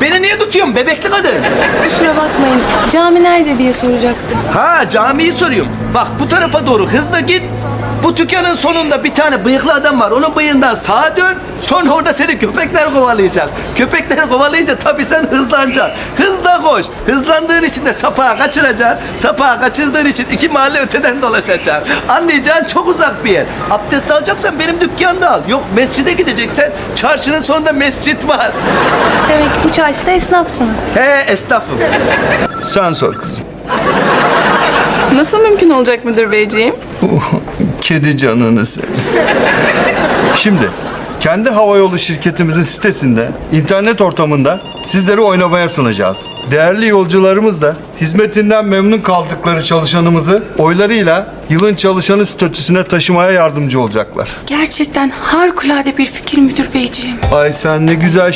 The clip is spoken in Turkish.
Beni niye tutuyorsun bebekli kadın? Kusura bakmayın. Cami nerede diye soracaktım. Ha camiyi soruyorum. Bak bu tarafa doğru hızla git. Dükkanın sonunda bir tane bıyıklı adam var. Onun bıyığından sağa dön. Sonra orada seni köpekler kovalayacak. Köpekler kovalayınca tabii sen hızlanacaksın. Hızla koş. Hızlandığın için de sapağı kaçıracaksın. Sapağı kaçırdığın için iki mahalle öteden dolaşacaksın. Anlayacağın çok uzak bir yer. Abdest alacaksan benim dükkanda al. Yok mescide gideceksen çarşının sonunda mescit var. Demek ki bu çarşıda esnafsınız. He estağfurullah. Sen sor kızım. Nasıl mümkün olacak müdür beyciğim? Kedi canını seveyim. Şimdi kendi havayolu şirketimizin sitesinde, internet ortamında sizleri oynamaya sunacağız. Değerli yolcularımız da hizmetinden memnun kaldıkları çalışanımızı oylarıyla yılın çalışanı statüsüne taşımaya yardımcı olacaklar. Gerçekten harikulade bir fikir müdür beyciğim. Ay sen ne güzel